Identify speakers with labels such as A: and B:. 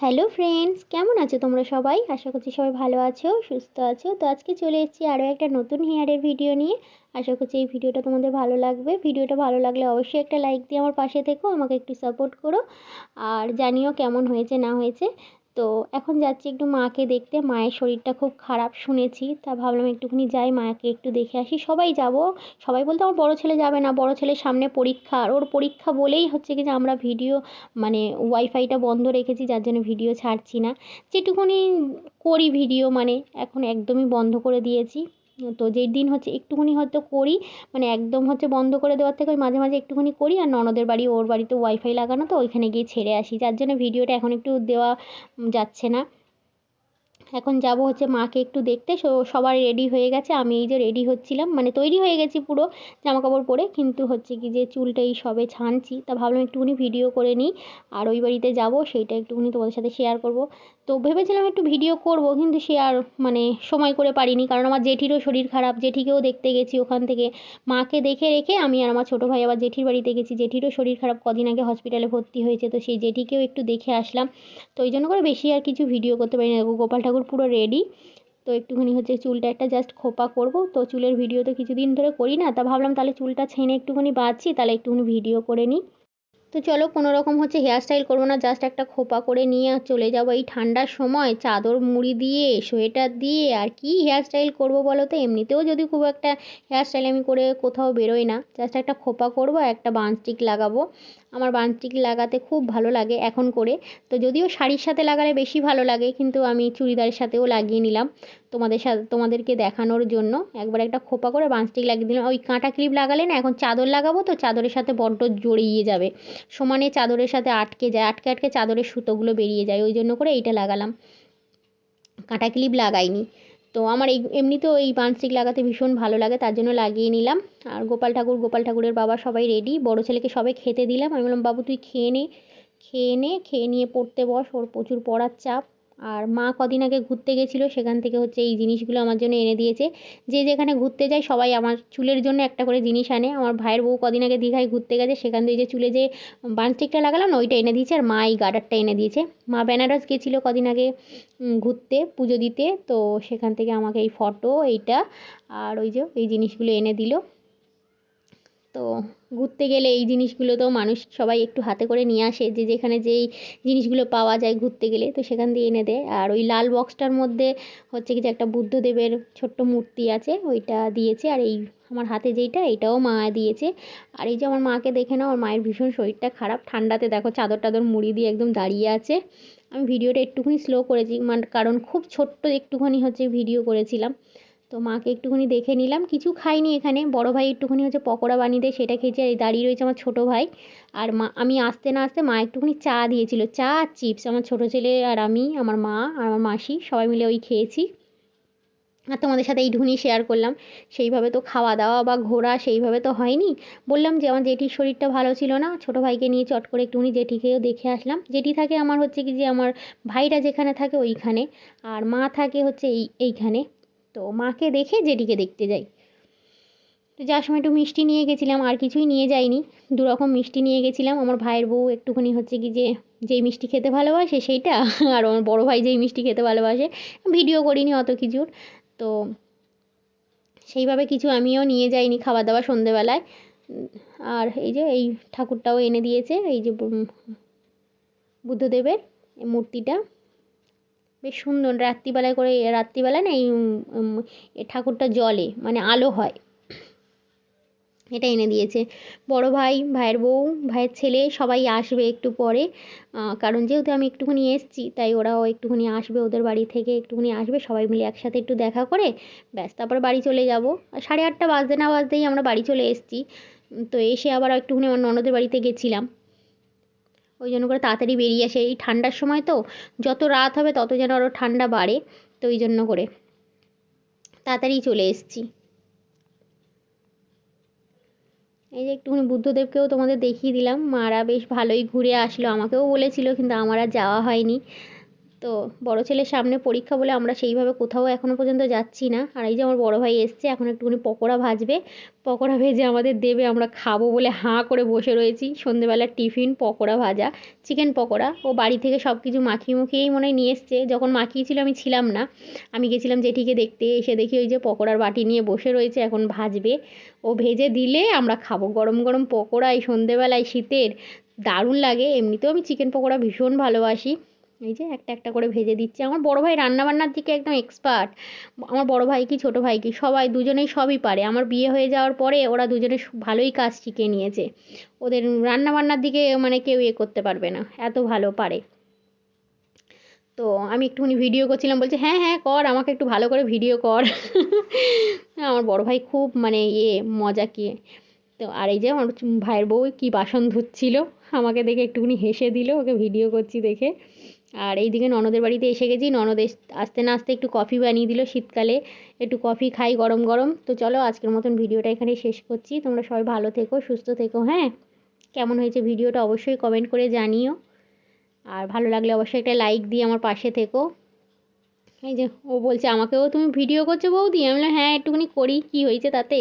A: Hello friends কেমন আছো তোমরা সবাই? আশা করছি সবাই ভালো আছো, সুস্থ আছো। তো আজকে চলে এসেছি আরও একটা নতুন হেয়ারের ভিডিও নিয়ে। আশা করছি এই ভিডিওটা তোমাদের ভালো লাগবে। ভিডিওটা ভালো লাগলে অবশ্যই একটা লাইক দিয়ে আমার পাশে থেকো, আমাকে একটু সাপোর্ট করো। আর জানিও কেমন হয়েছে, না হয়েছে। তো এখন যাচ্ছি একটু মাকে দেখতে। মায়ের শরীরটা খুব খারাপ শুনেছি। তা ভাবলাম একটুখানি যাই, মাকে একটু দেখে আসি। সবাই যাব। সবাই বলতে আমার বড় ছেলে যাবে না। বড় ছেলের সামনে পরীক্ষা। আর ওর পরীক্ষা বলেই হচ্ছে কি যে আমরা ভিডিও মানে ওয়াইফাইটা বন্ধ রেখেছি, যার জন্য ভিডিও ছাড়ছি না। যেটুকুনি করি ভিডিও মানে এখন একদমই বন্ধ করে দিয়েছি। তো যেই দিন হচ্ছে একটুখানি হয়তো করি মানে একদম হচ্ছে বন্ধ করে দেওয়ার থেকে ওই মাঝে মাঝে একটুখানি করি, আর ননদের বাড়ি, ওর বাড়িতে ওয়াইফাই লাগানো, তো ওইখানে গিয়ে ছেড়ে আসি। যার জন্য ভিডিওটা এখন একটু দেওয়া যাচ্ছে না। এখন যাব হচ্ছে মাকে একটু দেখতে। সো সবার রেডি হয়ে গেছে। আমি এই যে রেডি হচ্ছিলাম। মানে তৈরি হয়ে গেছি পুরো জামা কাপড় পরে। কিন্তু হচ্ছে কি যে চুলটা এই সবে ছানছি। তা ভাবলাম একটুখানি ভিডিও করে নিই। আর ওই বাড়িতে যাব, সেইটা একটুখানি তোমাদের সাথে শেয়ার করব। তো ভেবেছিলাম একটু ভিডিও করব, কিন্তু সে আর মানে সময় করে পারিনি। কারণ আমার জেঠিরও শরীর খারাপ। জেঠিকেও দেখতে গেছি ওখান থেকে। মাকে দেখে রেখে আমি আর আমার ছোটো ভাই আবার জেঠির বাড়িতে গেছি। জেঠিরও শরীর খারাপ। কদিন আগে হসপিটালে ভর্তি হয়েছে। তো সেই জেঠিকেও একটু দেখে আসলাম। তো ওই জন্য করে বেশি আর কিছু ভিডিও করতে পারি না গোপাল ঠাকুর পুরো রেডি তো একটুখানি হচ্ছে চুলটা একটা জাস্ট খোপা করব। তো চুলের ভিডিও তো কিছুদিন ধরে করি না, তা ভাবলাম তাহলে চুলটা ছেনে একটুখানি বাঁধছি, তাহলে একটুখানি ভিডিও করে নিই। তো চলো কোনো রকম হচ্ছে হেয়ার স্টাইল করব না জাস্ট একটা খোপা করে নিয়ে চলে যাব এই ঠান্ডার সময়, চাদর মুড়ি দিয়ে, সোয়েটার দিয়ে, আর কি হেয়ার স্টাইল করব বলো তো? এমনিতেও যদি খুব একটা হেয়ার স্টাইল আমি করে কোথাও বেরোই না জাস্ট একটা খোপা করব একটা বান স্টিক লাগাবো। আমার বান লাগাতে খুব ভালো লাগে এখন করে। তো যদিও শাড়ির সাথে লাগালে বেশি ভালো লাগে, কিন্তু আমি চুড়িদারের সাথেও লাগিয়ে নিলাম তোমাদের সাথে তোমাদেরকে দেখানোর জন্য। একবার একটা খোপা করে বান স্টিক লাগিয়ে দিলাম। ওই কাঁটা ক্লিপ লাগালে না, এখন চাদর লাগাবো তো চাদরের সাথে বড্ড জড়িয়ে যাবে। সমানে চাদরের সাথে আটকে যায়, আটকে আটকে চাদরের সুতোগুলো বেরিয়ে যায়, ওই জন্য করে এইটা লাগালাম। কাঁটা ক্লিপ লাগাইনি। তো আমার এই, এমনিতেও এই বানস্টিক লাগাতে ভীষণ ভালো লাগে, তার জন্য লাগিয়ে নিলাম। আর গোপাল ঠাকুর, গোপাল ঠাকুরের বাবা সবাই রেডি বড় ছেলেকে সবাই খেতে দিলাম। আমি বললাম, বাবু, তুই খেয়ে নে খেয়ে নে, খেয়ে নিয়ে পড়তে বস। ওর প্রচুর পড়ার চাপ। আর মা কদিন আগে ঘুরতে গেছিল, সেখান থেকে হচ্ছে এই জিনিসগুলো আমার জন্য এনে দিয়েছে। যে যেখানে ঘুরতে যায় সবাই আমার চুলের জন্য একটা করে জিনিস আনে। আমার ভাইয়ের বউ কদিন আগে দীঘায় ঘুরতে গেছে, সেখান থেকে যে চুলে যে বানস্টিকটা লাগালাম না, ওইটা এনে দিয়েছে। আর মা এই গার্ডারটা এনে দিয়েছে। মা বেনারস গেছিল কদিন আগে ঘুরতে, পুজো দিতে। তো সেখান থেকে আমাকে এই ফটো, এইটা, আর ওই যে, এই জিনিসগুলো এনে দিল। তো ঘুরতে গেলে এই জিনিসগুলো তো মানুষ সবাই একটু হাতে করে নিয়ে আসে যে যেখানে যেই জিনিসগুলো পাওয়া যায় ঘুরতে গেলে, তো সেখান দিয়ে এনে দেয়। আর ওই লাল বক্সটার মধ্যে হচ্ছে কি যে একটা বুদ্ধদেবের ছোট্ট মূর্তি আছে, ওইটা দিয়েছে। আর এই আমার হাতে যেইটা, এটাও মা দিয়েছে। আর এই যে আমার মাকে দেখে নাও আমার মায়ের ভীষণ শরীরটা খারাপ। ঠান্ডাতে দেখো চাদর টাদর মুড়ি দিয়ে একদম দাঁড়িয়ে আছে। আমি ভিডিওটা একটুখানি স্লো করেছি মানে কারণ খুব ছোট্ট একটুখানি হচ্ছে ভিডিও করেছিলাম। তো মাকে একটুখানি দেখে নিলাম। কিছু খাইনি এখানে। বড় ভাই একটুখানি হচ্ছে পকোড়া বানিয়ে দেয়, সেটা খেয়েছি। আর দাঁড়িয়ে রয়েছে আমার ছোটো ভাই। আর মা, আমি আসতে না আসতে মা একটুখানি চা দিয়েছিল। চা আর চিপস, আমার ছোটো ছেলে আর আমি, আমার মা আর আমার মাসি, সবাই মিলে ওই খেয়েছি। আর তোমাদের সাথে এইটুকুনি শেয়ার করলাম। সেইভাবে তো খাওয়া দাওয়া বা ঘোরা সেইভাবে তো হয়নি। বললাম যে আমার জেঠির শরীরটা ভালো ছিল না। ছোটো ভাইকে নিয়ে চট করে একটুখানি জেঠিকেও দেখে আসলাম। জেঠি থাকে আমার হচ্ছে কি যে, আমার ভাইরা যেখানে থাকে ওইখানে। আর মা থাকে হচ্ছে এই, এইখানে। তো মাকে দেখে জেঠিকে দেখতে যাই। তো যাওয়ার সময় একটু মিষ্টি নিয়ে গেছিলাম, আর কিছুই নিয়ে যাইনি। দু রকম মিষ্টি নিয়ে গেছিলাম। আমার ভাইয়ের বউ একটুখানি হচ্ছে কি যে, যেই মিষ্টি খেতে ভালোবাসে সেইটা, আর আমার বড়ো ভাই যেই মিষ্টি খেতে ভালোবাসে, ভিডিও করিনি অত কিছুর। তো সেইভাবে কিছু আমিও নিয়ে যাইনি খাবার দাবার সন্ধেবেলায়। আর এই যে, এই ঠাকুরটাও এনে দিয়েছে, এই যে বুদ্ধদেবের মূর্তিটা। বেশ সুন্দর। রাত্রিবেলায় করে, রাত্রিবেলায় না এই ঠাকুরটা জলে মানে আলো হয়। এটা এনে দিয়েছে। বড় ভাই, ভাইয়ের বউ, ভাইয়ের ছেলে সবাই আসবে একটু পরে। কারণ যেহেতু আমি একটুখানি এসছি, তাই ওরাও একটুখানি আসবে, ওদের বাড়ি থেকে একটুখানি আসবে, সবাই মিলে একসাথে একটু দেখা করে, ব্যাস, তারপর বাড়ি চলে যাব। সাড়ে আটটা বাজতে না বাজতেই আমরা বাড়ি চলে এসেছি। তো এসে আবার একটুখানি আমার ননদের বাড়িতে গেছিলাম। ওই জন্য করে তাড়াতাড়ি বেরিয়ে আসে। এই ঠান্ডার সময় তো যত রাত হবে তত যেন আরও ঠান্ডা বাড়ে। তো ওই জন্য করে তাড়াতাড়ি চলে এসেছি। এই যে একটুখানি বুদ্ধদেবকেও তোমাদের দেখিয়ে দিলাম। মারা বেশ ভালোই ঘুরে আসলো। আমাকেও বলেছিল কিন্তু আমার আর যাওয়া হয়নি। তো বড় ছেলের সামনে পরীক্ষা বলে আমরা সেইভাবে কোথাও এখনও পর্যন্ত যাচ্ছি না। আর এই যে আমার বড় ভাই এসছে, এখন একটুখানি পকোড়া ভাজবে। পকোড়া ভেজে আমাদের দেবে, আমরা খাব বলে হাঁ করে বসে রয়েছি। সন্ধেবেলার টিফিন, পকোড়া ভাজা, চিকেন পকোড়া। ও বাড়ি থেকে সব কিছু মাখিয়ে মুখিয়েই মনে হয় নিয়ে এসছে। যখন মাখিয়েছিল আমি ছিলাম না। আমি গেছিলাম জেঠিকে দেখতে, এসে দেখি ওই যে পকোড়ার বাটি নিয়ে বসে রয়েছে, এখন ভাজবে। ও ভেজে দিলে আমরা খাব। গরম গরম পকোড়া, এই সন্ধেবেলায় শীতের, দারুণ লাগে। এমনিতেও আমি চিকেন পকোড়া ভীষণ ভালোবাসি। এই যে একটা একটা করে ভেজে দিচ্ছে। আমার বড় ভাই রান্নাবান্নার দিকে একদম এক্সপার্ট আমার বড় ভাই কি, ছোটো ভাই কি, সবাই দুজনেই সবই পারে। আমার বিয়ে হয়ে যাওয়ার পরে ওরা দুজনে ভালোই কাজ শিখে নিয়েছে। ওদের রান্নাবান্নার দিকে মানে কেউ ইয়ে করতে পারবে না, এত ভালো পারে। তো আমি একটুখানি ভিডিও করছিলাম, বলছে হ্যাঁ হ্যাঁ কর, আমাকে একটু ভালো করে ভিডিও কর। আমার বড় ভাই খুব মানে ইয়ে মজা কি তো আর এই যে আমার ভাইয়ের বউ কী বাসন ধুচ্ছিল, আমাকে দেখে একটুখানি হেসে দিল, ওকে ভিডিও করছি দেখে। আর এইদিকে ননদের বাড়িতে এসে গেছি। ননদ আসতে না আসতে একটু কফি বানিয়ে দিল শীতকালে। একটু কফি খাই গরম গরম। তো চলো আজকের মতন ভিডিওটা এখানে শেষ করছি। তোমরা সবাই ভালো থেকো, সুস্থ থেকো হ্যাঁ? কেমন হয়েছে ভিডিওটা অবশ্যই কমেন্ট করে জানিও। আর ভালো লাগলে অবশ্যই একটা লাইক দিয়ে আমার পাশে থেকো। এই যে ও বলছে, আমাকেও তুমি ভিডিও করছ বৌদি? আমি বললাম হ্যাঁ একটুখানি করি। কী হয়েছে তাতে?